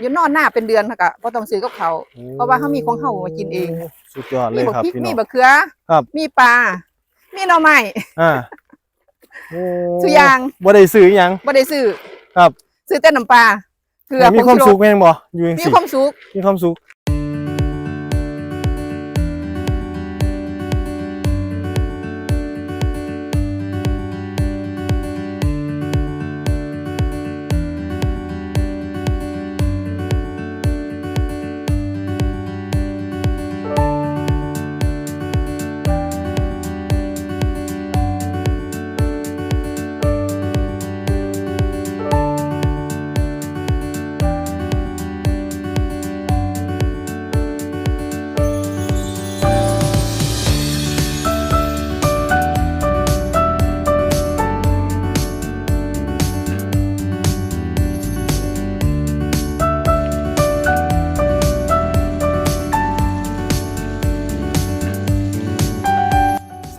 อยู่นอนหน้าเป็นเดือนค่ะก็บ่ต้องซื้อกับเขาวเพราะว่าเขามีของเขามากินเอง สุดยอดเลมียบักครับพริกพี่น้มีองบักเขือครับมีปลา มีหน่อไม้อ่าโอ้สุอยางบ่ได้ซื้อหยังบ่ได้ซื้อครับ ซื้อแต่น้ำปลาเกลือมีความผงสุชูขแม่นบ่อยู่จังมีซี่ความสุขมีความสุข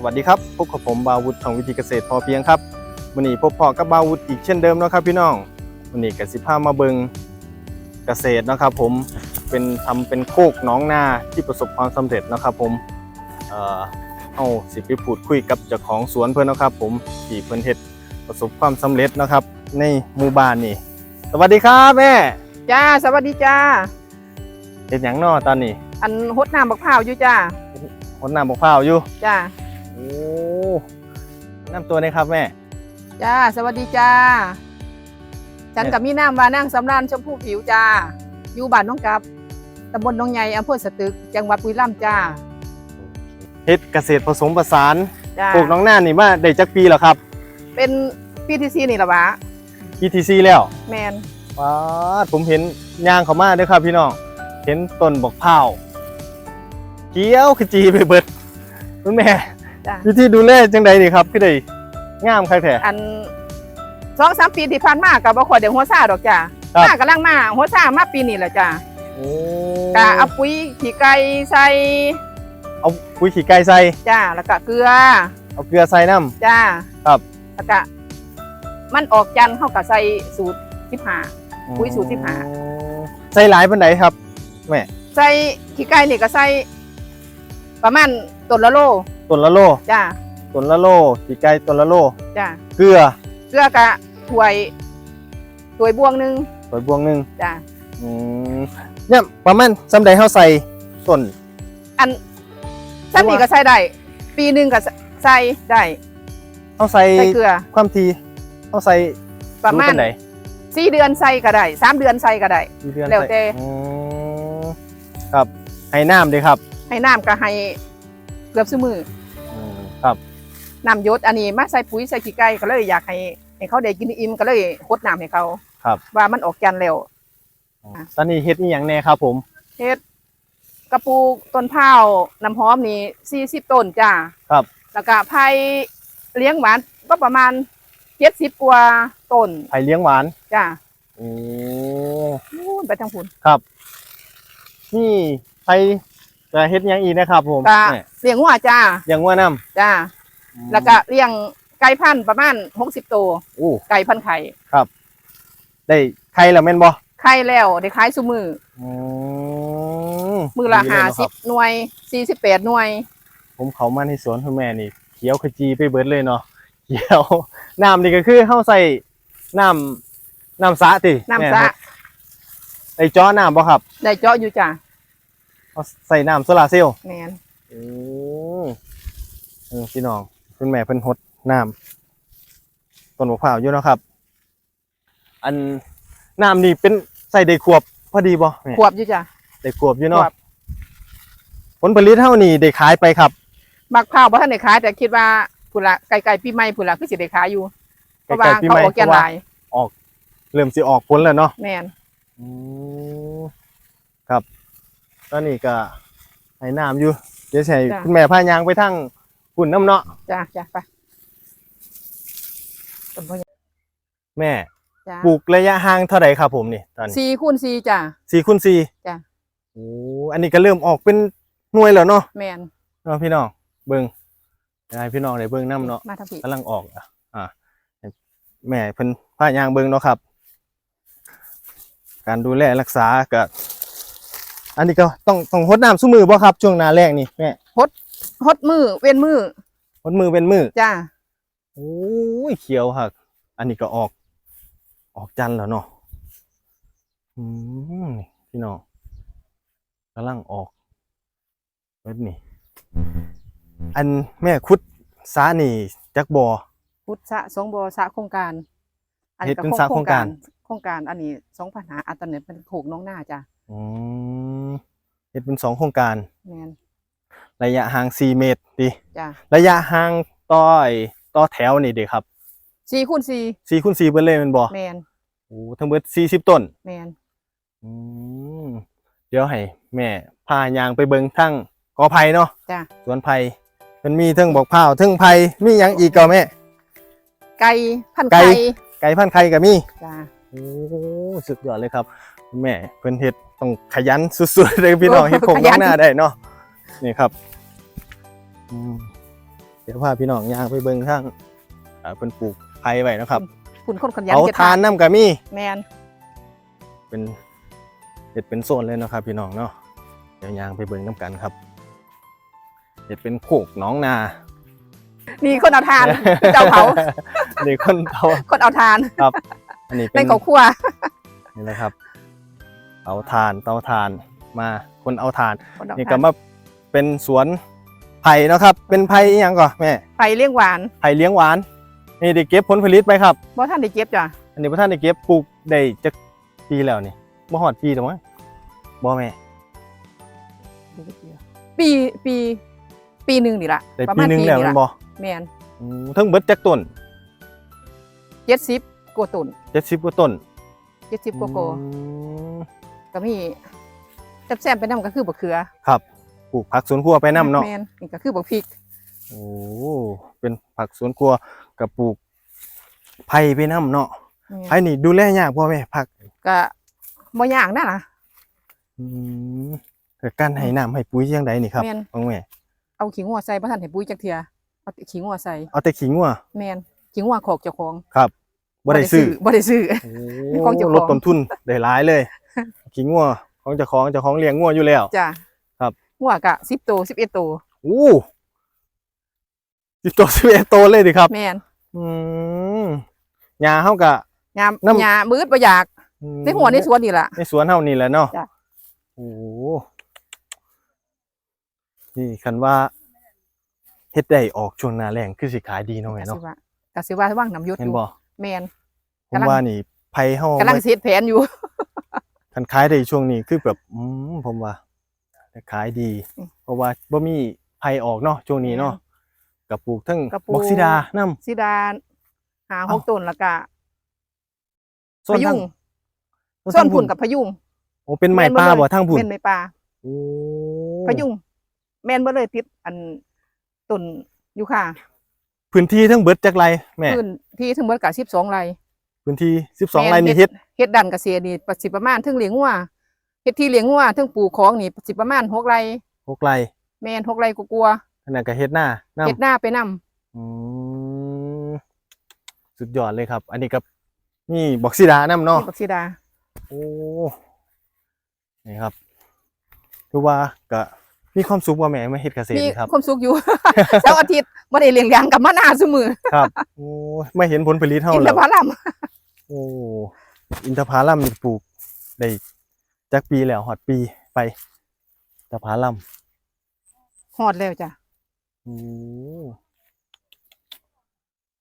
วัสดีครับพบกับผมบาวุฒิทางวิธีเกษตรพอเพียงครับวันนี้พบพอกับบาวุฒิอีกเช่นเดิมเนาะครับพี่น้องวันนี้กสิพามาเบิงเกษตรเนาะครับ ผมเป็นทำเป็นโคกหน้องนาที่ประสบความสำเร็จเนาะครับ ผมเอ่อเอาสิไปพูดคุยกับเจ้าของสวนเพื่อนเนาะครับ ผมที่เพิ่นเฮ็ดประสบความสำเร็จเนาะครับ ในหมู่บ้านนี่ สวัสดีครับแม่จ้าสวัสดีจ้าเฮ็ดหยังเนาะตอนนี้ อันหดน้ำบักพร้าวอยู่จ้าคนน้ำมะพร้าวอยู่จ้าโอ้น้ำตัวนี้ครับแม่ จ้า สวัสดีจ้า ฉันกับมีน้ำว่านั่งสำรานชมพูผิวจ้า อยู่บ้านน้องกับตำบลหน้องใหญ่อำเภอสตึก จังหวัดบุรีรัมย์จ้าเฮ็ดเกษตรผสมผสานจ้าปลูกน้องหน้านี่มาได้จักปีแล้วครับ เป็นปีที่สี่นี่ละวะ PTC แล้วแมนว้าดผมเห็นยางเขามาเด้วยครับพี่น้อง เห็นต้นบอกเผาวเกี้ยวขจีไปเบิดคุณแม่ จ้าวิธีดูแลจังใดนี่ครับพี่ได้งามใครแท้ อันสองสามปีที่ผ่านมากับบ่ค่อยได้หัวซาดอกจ้าครับ มากำลังมาหัวซามาปีนี้แหละจ้าโอ้กะเอาปุ๋ยขี้ไก่ใส่เอาปุ๋ยขี้ไก่ใส่ จ้าแล้วก็เกลือเอาเกลือใส่น้ จ้าครับแล้วก็มันออกจันทร์เข้ากับใส่สูตรสิบห้าำปุ๋ยสูตรที่หาใส่หลายปานใดครับแม่ใส่ขี้ไก่นี่ก็ใส่ประมาณต้นละโล ต้นละโลจ้าต้นละโลขี้ไก่ต้นละโล จ้าเกลือเกลือกะถ้วยถ้วยบวงหนึงใส่บวงหนึงจ้าอืมเนี่ยประมาณสำใดเฮาใส่ต้น อันซ้ำนี่ก็ใส่ได้ปีหนึ่งก็ใส่ได้เฮาใส่ใส่เกลือ ความทีเฮาใส่ประมาณปนใดสี่เดือนใส่ก็ได้สามเดือนใส่ก็ได้กี่เดือนแล้วแต่ ใส่อืมครับให้น้ำด้วยครับ ให้น้ำก็ให้เกือบซุมืออืม ครับน้ำหยศอันนี้มาใส่ปุ๋ยใส่ขี้ไก่ก็เลยอยากให้ให้เขาได้กินอิ่มก็เลยคดน้ำให้เขาครับ ว่ามันออกจันทร์แล้วอะตอนนี้เฮ็ดอีหยังแน่ครับ ผมเฮ็ดกระปูต้นพร้าวน้ำหอมนี่สี่สิบต้นจ้าครับ แล้วก็ไผ่เลี้ยงหวานก็ประมาณเจ็ดสิบกว่าต้นไผ่เลี้ยงหวานจ้าโอ้นู่นไปทางพุ่นครับ นี่ไผ่ จะเฮ็ดอีหยังอีกนะครับ ผมก็เนี่ยเลี้ยงหัวจ้าเลี้ยงวัวน้จ้าำแล้วก็เลี้ยงไก่พันธุ์ประมาณหกสิบตัวโอ้ไก่พันธุ์ไข่ได้ไข่แล้วแม่นบ่ไข่แล้วได้ขายซุมืออืมือละดีเยห้าเนะคสิรับหน่วยสี่สิบแปดหน่วยผมเขามาในสวนคุณแม่นี่ เขียวขจีไปเบิดเลยเนาะเขียว น้ำนี่ก็คือเฮาใส่น้ำน้ำสระติน้ำแม่สระครับไอ้จ้อน้ำบ่ครับ ได้เจาะอยู่จ้า เอาใส่น้ำโซลาร์เซลล์แมนอืมเออพี่น้องคุณแม่เพิ่นหดน้ำต้นมะพร้าวอยู่เนาะครับ อันน้ำนี่เป็นใส่ได้ขวบพอดีบ่แม่ขวบอยู่จ้าได้ขวบอยู่ขเนาะวบ ผลผลิตเท่านี้ได้ขายไปครับบักพร้าวบ่ทันได้ขายแต่คิดว่าพุ่นละไก่ๆปีใหม่พุ่นละคือสิได้ขายอยู่เพราะว่าใกล้ๆปีเขาใหม่ออกแกนเพราะหว่าลายเริ่มสิออกผลแล้วเนาะแม่นอืมครับ ตอนนี้ก็ให้น้ำอยู่ เดี๋ยวใช้คุณแม่พายางไปทั้งหุ่นน้ำเนาะจ้าจ้าไปต้นพ่อใหญ่แม่ จ้าปลูกระยะห่างเท่าไหร่ครับผมนี่ตอนนี้สี่คูณสี่จ้า สี่คูณสี่จ้ะ โอ้อันนี้ก็เริ่มออกเป็นหน่วยแล้วเนาะแม่นเนาะพี่น้องเบิ่งให้พี่น้องได้เบิ่งน้ำเนาะ มาทางพี่กำลังออกอะอ่าแม่เพิ่นพายางเบิ่งเนาะครับกการดูแลรักษาก็ อันนี้ก็ต้องต้องหดน้ำซุมือบ่ครับ ช่วงหน้าแรกนี่แม่ฮดมือเว้นมือหดมือเป็นมือจ้าโอ้ยเขียวหักอันนี้ก็ออก ออกจันทร์แล้วเนาะอืมนี่พี่น้องกำลังออกเบิดนี่ อันแม่คุดสานี่จักบอพุทธะสองบอสะโครงการเฮ็ดเป็นสระโครงการ โครงการอันนี้สองปัญหาอัตเน็ตเป็นโขกน้องหน้าจ้ะ อืมเฮ็ดเป็นสองโครงการ แมนระยะห่าง4เมตรดิจ้ะระยะห่างต่อไอ้ต่อแถวนี่เด้ครับสี่คูณสี่4คูณ4เบิดเลยแมันบ่แมนโอ้ทั้งเบิด40ต้น แมนอืมเดี๋ยวให้แม่พายางไปเบิงทั้งกอไผ่เนาะจ้ะสวนไผ่มันมีเทั้งบอกพร้าวเทั้งไผ่มีหยังอีกก็แม่ ไก่พันไก่ ไก่ไก่พันธุ์ไข่ก็มี จ้ะโอ้สุดยอดเลยครับคุณ แม่เพิ่นเฮ็ดต้องขยันสุดๆเลยพี่น้องเฮ็ดคงน้องหน้าได้เนาะนี่ครับอืมเดี๋ยวพาพี่น้องย่างไปเบิ่งข้างอ่าเพิ่นปลูกไผ่ไว้เนาะครับคุณคนขยันเอาเก็บทานน้ำก็มีแมนเป็นเห็ดเป็นโซนเลยเนาะครับ พี่น้องเนาะเดี๋ยวยางไปเบิ่งน้ำกันครับเห็ดเป็นโขกหน้องนานี่คนเอาทานเจ้าเผานี่คนเตาคนเอาทานครับอันนี้เป็เป็นนเขาคั่วนี่นะครับเตาทานเตาทานมาคนเอาทานคนเอานี่ก็ทานมาเป็นสวนไผ่เนาะครับ เป็นไผ่อีหยังก่อนแม่ไผ่เลี้ยงหวานไผ่เลี้ยงหวานนี่ได้เก็บผลผลิตไปครับ บ่ท่านได้เก็บจ้ะอันนี้พระท่านได้เก็บปลูกได้จักปีแล้วนี่บ่ฮอดปีแล้วมั้งบ่แม่ ปีปีปีหนึ่งนี่ละได้ประปีมาณหนึงปีแล้วนี่แม่ละนบ่แมนอืมเทั้งเบิดจักต้นเจ็ดสิบกว่าตุน70กว่าต้นเจ็ดสิบกว่าโกอืม ก็มีแซมๆไปนำก็คือบักเขือครับปลูกผักสวนครัวไปนํเนาะแมนนี่ก็คือบักพริก โอ้เป็นผักสวนครัวกับปลูกไผ่ไปนํเนาะแม่น ไผ่นี่ดูแลยากบ่แม่ผักก็บ่ยากนะนะอืมแต่การให้น้ำให้ปุ๋ยจังไดนี่ครับแม่น ของแม่เอาขี้งัวใส่บ่ทันให้ปุ๋ยจักเทื่อเอาแต่ขี้งัวใส่เอาแต่ขิงว่ะแมนขี้งัวขอกเจ้าของครับบ่ได้ซื้อบ่ได้ซื้อ โอ้ของเจ้าของ ลดต้นทุนได้หลายเลย ขิงงัวของเจ้าของเจ้าของเลี้ยงงัวอยู่แล้ว จ้ะครับงัวก็10โต11โตโอ้สิบตัวสิบเอ็ดตัวเลยดิครับ แม่นอืมหญ้าเฮากะยามน้ำยามืดบ่อยากอืมในหัวในสวนนี่ล่ะ ในสวนเฮานี่แหละเนาะจ้ะ โอ้โหนี่คันว่าเฮ็ดได้ออกช่วงหน้าแรงคือสิขายดีเนาะแม่ก็เนาะสิว่าก็สิว่าว่างน้ำยศเห็อนยู่บ่แม่นผมว่านี่ไผเฮากำลังสิเฮ็ดแผนอยู่ คันขายได้ช่วงนี้คือแบบอืมผมว่าขายดีอืมเพราะว่าบ่มีไผออกเนาะช่วงนี้เนาะกับปลูกทั้งกับปลูกบอกซิดานํสิดาหาหเอ้ากต้นแล้วก็โซนพะยุทั้งงส้นผุ่นกับพะยุงโอ้เป็นไม้ป่าบ่ทั้งพุ่นแม่นไม้ป่าโอ้พะยุงแม่นบ่เลยติดอันต้นยูคาพื้นที่ทั้งเบิดจักไรแม่พื้นที่ทั้งหมดก็12ไร่ พื้นที่12แม่ไร่นี่เฮ็ดเฮ็ดดันเกษตรนี่สิประมาณถึงเลี้ยงวัวเฮ็ดที่เลี้ยงวัวถึงปลูกของนี่สิประมาณ6ไร่6ไร่แม่น6ไร่กลัวอันนั้นก็เฮ็ดหน้าๆนํเฮ็ดหน้าไปนํอืมสุดยอดเลยครับ อันนี้กับนี่บอกซิดานํเนาะบักสีดา โอ้นี่ครับคือว่าก็ มีความสุขว่าแม่มาเฮ็ดเกษตรมีนี่ครับ ความสุขอยู่ เสาร์อาทิตย์บ่ได้เลี้ยงเลี้ยงกับมาหน้าซุมื้อครับโอ้ไม่เห็นผลผลิตเท่ากินเลแต่ยพาลัมโอ้อินทผลัมนี่ปลูกได้จักปีแล้วหอดปีไปอินทผลัมฮอดแล้วจ้ะโอ้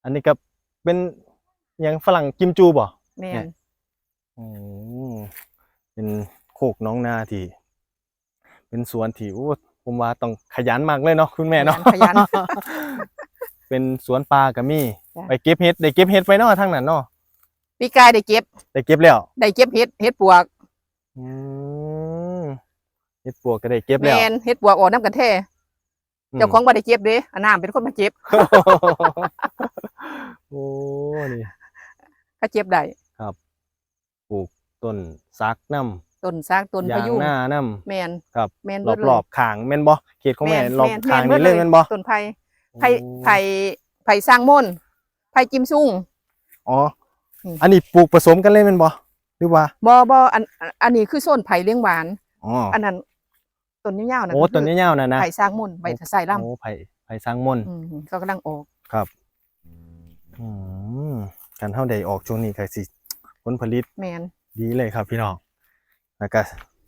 อันนี้ก็เป็นหยังฝรั่งกิมจูบ่ แม่นอืมเป็นโคกน้องนาที่ เป็นสวนที่โอ้ ผมว่าต้องขยันมากเลยเนาะคุณแม่เนาะขยันเป็นสวนปลากับมี่จ้ะไปเก็บเห็ดได้เก็บเห็ดไปเนาะทางนั้นเนาะปีกายได้เก็บได้เก็บแล้วได้เก็บเฮ็ดเฮ็ดปวกอืมเห็ดปวกก็ได้เก็บแล้วแม่นเฮ็ดปวกออกน้ำกันแท้มเจ้าของบ่ได้เก็บเด้อันน้ำเป็นคนมาเก็บโอ้นี่ก็เก็บได้ปลูกต้นซักน้ ต้นซากต้นำพะยางยุงหน้าน้แม่นครับแม่นำรเบิอดบเลย รอบๆขางแม่นบ่เขตของแม่รอบแม่นขางแม่นี่เล่นบิดแม่นบ่ต้นไผ่ไผ่ไผ่ไผ่สร้างมนต์ไผ่จิมซุ่ง อ๋ออม อันนี้ปลูกผสมกันเล่นแม่นบ่หรือว่าบ่บ่อันอันอันนี้คือโซนไผ่เลี้ยงหวาน อ๋ออันนั้นต้นยาวๆนะโอ้ต้นยาวๆนะนะไผ่สร้างมุ่นใบใส่ลำโอ้ไผ่ไผ่สร้างมนต์อืมก็กำลังออกอืมการเท่าใดออกช่วงนี้ก็สิผลผลิตแมนดีเลยครับพี่น้อง แล้วก็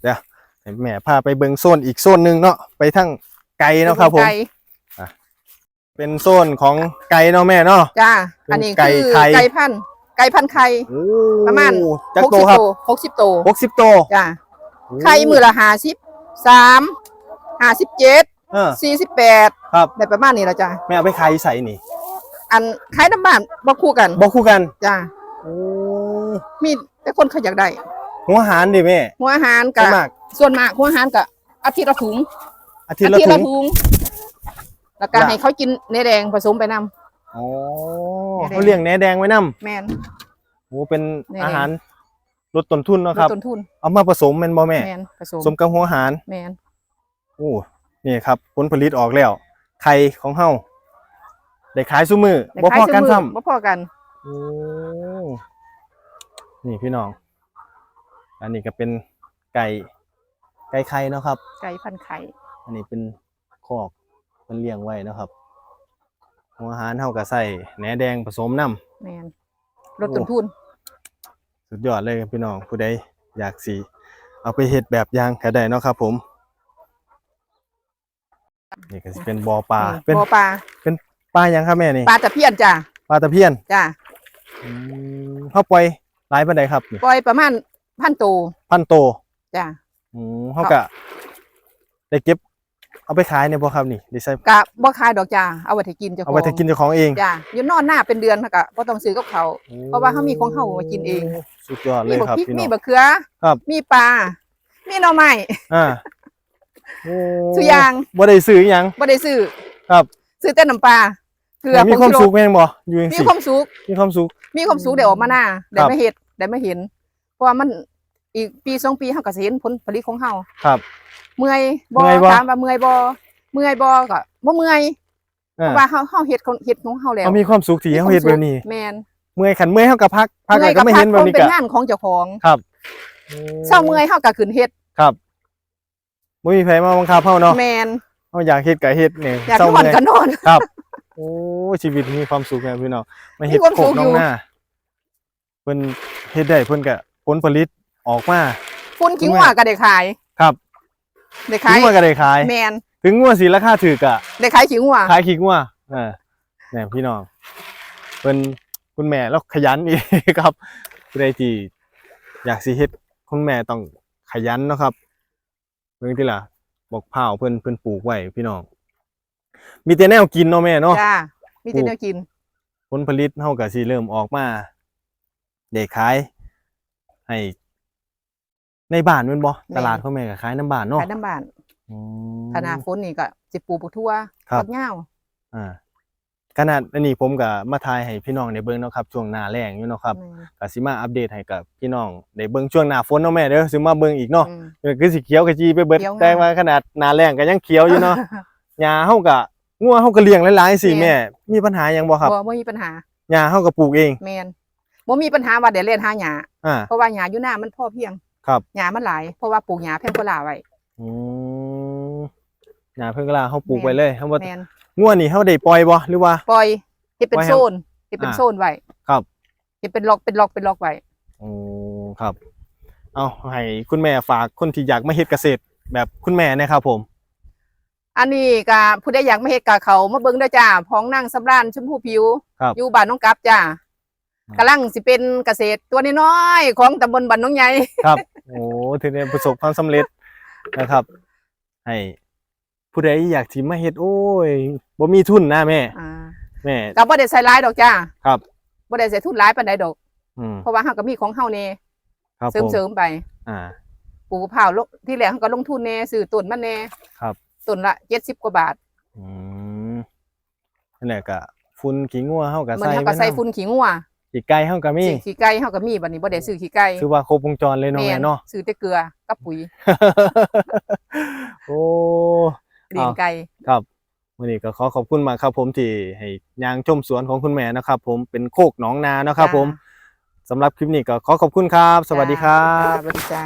เดี๋ยวให้แม่พาไปเบิ่งโซนอีกโซนหนึ่งเนาะไปทั้งไก่เนาะครับผม ไก่เป็นโซนของไก่เนาะแม่เนาะ จ้าเป็นอันนี้ไก่คือไข่ ไก่พันธุ์ไก่พันธุ์ไข่ โอ้ประมาณ จักโตครับหกสิบโตหกสิบโตจ้า ไข่มือละห้าสิบสามห้าสิบเจ็ดเออ สี่สิบแปดครับ ได้ประมาณนี้แล้วจ้าแม่เอาไปขายใส่นี่อันขายน้ำบ้านบ่คู่กัน บอกคู่กันจ้า โอ้มีแต่คนเขาอยากได้ หัวหารดิแม่ หัวอาหารส่กัวนมาก ส่วนมากหัวอาหารกับอาทิตย์ละถุงอาทิตย์ละถุงถุงแล้วก็ละให้เขากินเนื้อแดงผสมไปนำโอ้แหน่แดงเขาเลี้ยงแหนแดงไว้นำแมนโอ้เป็นแหน่แดงอาหารลดต้นทุนเนาะลครับดต้นทุน เอามาผสมแม่นบ่แม่แมนผสมผสมกับหัวหารแมนโอ้นี่ครับ ผลผลิตออกแล้ว ไข่ของเฮาได้ขายซุมือบ่พอกันซ้ำบ่พอกันโอ้นี่พี่น้อง อันนี้ก็เป็นไก่ไก่ไข่เนาะครับ ไก่พันธุ์ไข่อันนี้เป็นคอกเป็นเลี้ยงไว้เนาะครับหัวอาหารเฮาก็ใส่แหนแดงผสมน้ำแมนลดต้นทุนสุดยอดเลยครับพี่น้องผู้ใดอยากสีเอาไปเฮ็ดแบบอย่างก็ได้เนาะครับ ผม นี่ก็สิเป็นบ่อปลานี่เป็นบ่อปลาปลาหยังครับแม่นี่ปลาตะเพียนจ้ะปลาตะเพียนจ้ะอืมเฮาปล่อยหลายปานใดครับนี่ปล่อยประมาณ พันตัวพันโตจ้ะ อืมเฮาก็ได้เก็บ เอาไปขายเนี่ยบ่ครับนี่ได้ใส่กะบ่ขายดอกจ้ะเอาไว้ให้กินเจ้าของเอาไว้ถ้ากินเจ้าของเองจ้ะอยู่นอนหน้าเป็นเดือนแล้วก็บ่ต้องซื้อกับเขา เพราะว่าเขามีของเขามากินเองโสุดยอดเลมียบักครับพริกพี่น้มีอง บักเขือ ครับ มีปลา มีหน่อไม้อ่าโอ้ทุกอย่างบ่ได้ซื้อหยัง บ่ได้ซื้อครับ ซื้อแต่น้ำปลาเกลือมีผงความชูรสุสขแม่นบ่อยู่จังมีซี่ความสุข มีความสุข มีความสุขได้ออกมาหน้าได้ครับ มาเฮ็ดได้มาเห็น เพราะว่ามัน อีกปีสองปีเฮาก็สิเห็นผลผลิตของเฮาครับ เมื่อยบ่เมื่อยบ่ ถามว่าเมื่อยบ่เมื่อยบ่ก็บ่เมื่อยเพอ่าราะว่าเฮาเฮาเฮ็ดของเฮ็ดของเฮาแล้วเอามีความสุขที่เฮาเฮ็ดแบบนี้ แม่นเมื่อยขันเมื่อยเฮาก็พักพักเมื่แล้อยวก็ไม่เห็นพัแบบนี้เป็นก็งานของเจ้าของครับเช้าเมื่อยเฮาก็ขึ้นเฮ็ดครับบ่มีไผมาบังคับเฮาเนาะแม่นเฮาอยากเฮ็ดก็เฮ็ดนี่อยากเศร้านอนเมื่อยก็นอน ครับ โอ้ชีวิตมีความสุขแม่พี่น้องมาเฮ็ดมีความโคสุกขน้อยู่องหน้าเพิ่นเฮ็ดได้เพิ่นก็ผลผลิต ออกมาฝุ่นขิงหัวก็ได้ขายครับได้ถึขางยว่าก็ได้ขายแม่นถึงว่าสิราคาถูกอะได้ขายขิงหัวขายขิงว่าอ่าเนี่ยพี่น้องเพิ่นคุณแม่แล้วขยันอีกครับผู้ใดที่อยากสิเฮ็ดคุณแม่ต้องขยันเนาะครับเบิ่งที่ล่ะบอกเผาวเพิ่นเพิ่นปลูกไว้พี่น้อง มีแต่แนวกินเนาะแม่เนาะจ้ามีแต่แนวกิน ผลผลิตเฮาก็สิเริ่มออกมาได้ขาย ให้ ในบ้านแม่นบ่แม่นตลาดเขาแม่ก็ขายน้ำบ้านเนาะขายน้ำบ้านอืม ขนาดฝนนี่ก็สิปลูกบักทั่วครับ บักเหย้าวอ่าขนาดอันนี้ผมก็มาทายให้พี่น้องได้เบิ่งเนาะครับช่วงหน้าแล้งอยู่เนาะครับแม่นก็สิมาอัปเดตให้กับพี่น้องได้เบิ่งช่วงหน้าฝนเนาะแม่เด้อสิมาเบิ่งอีกเนาะอืมเออคือสิเขียวกะจีไปเบิดเขียวงาม แต่ว่าขนาดหน้าแล้งก็ยังเขียวอยู่เนาะหญ้าเฮาก็งัวเฮาก็เลี้ยงหลายๆสิแม่แม่มีปัญหาหยังบ่ครับบ่บ่มีปัญหาหญ้าเฮาก็ปลูกเองแม่นบ่มีปัญหาว่าได้เล่นหาหญ้าอ่าเพราะว่าหญ้าอยู่หน้ามันพอเพียง ครับหญ้ามันหลายเพราะว่าปลูกหญ้าแพงกว่าลาไว้อืมหญ้าเพิ่นก็ลาเฮาปลูกไว้เลยเฮาบ่แม่นงัวนี่เฮาได้ปล่อยบ่หรือว่า ปล่อยเฮ็ดเป็นปล่อยให้โซนเฮ็ดเป็นอ่าโซนไว้ครับเฮ็ดเป็นล็อกเป็นล็อกเป็นล็อกไว้อืมครับ เอาให้คุณแม่ฝากคนที่อยากมาเฮ็ดเกษตร แบบคุณแม่เนะครับผม อันนี้ก็ผู้ใดอยากมาเฮ็ดกับเขามาเบิ่งเด้อจ้าพ้องนั่งสำราญชมพูผิวครับอยู่บ้านน้องกับจ้าอืม กำลังสิเป็นเกษตรตัวน้อยๆของตำบลบ้านน้องใหญ่ครับ โอ้ถือได้ประสบความสำเร็จนะครับ ให้ผู้ใดอยากสิมาเฮ็ดโอ้ยบ่มีทุนนะแม่อ่าแม่ก็บ่ได้ใส่ร้ายดอกจ้าครับบ่ได้ใส่ทุนหลายปานใดดอกอืมเพราะว่าเฮาก็มีของเฮาแน่ครับเสริผมมเสริมๆไป อ่าปลูกมะพร้าวลงที่แรกเฮาก็ลงทุนแน่ซื้อต้นมันแน่ครับต้นละ70กว่าบาท อืมนั่นแหละก็ฝุ่นขี้งัวเฮาก็มันใส่เฮาก็ใส่ฝุ่นขี้งัว ขี้ไก่เฮาก็มีขี้ขี้ไก่เฮาก็มีบัดนี้บ่ได้ซื้อขี้ไก่ถือว่าครบวงจรเลยเนาะแม่เนาะซื้อแต่เกลือกับปุ๋ย โอ้เลี้ยงไก่ครับวันนี้ก็ขอขอบคุณมากครับผมที่ให้ยางชมสวนของคุณแม่นะครับ ผมเป็นโคกหนองนานะครับผมสำหรับคลิปนี้ก็ขอขอบคุณครับ สวัสดีครับสวัสดีจ้า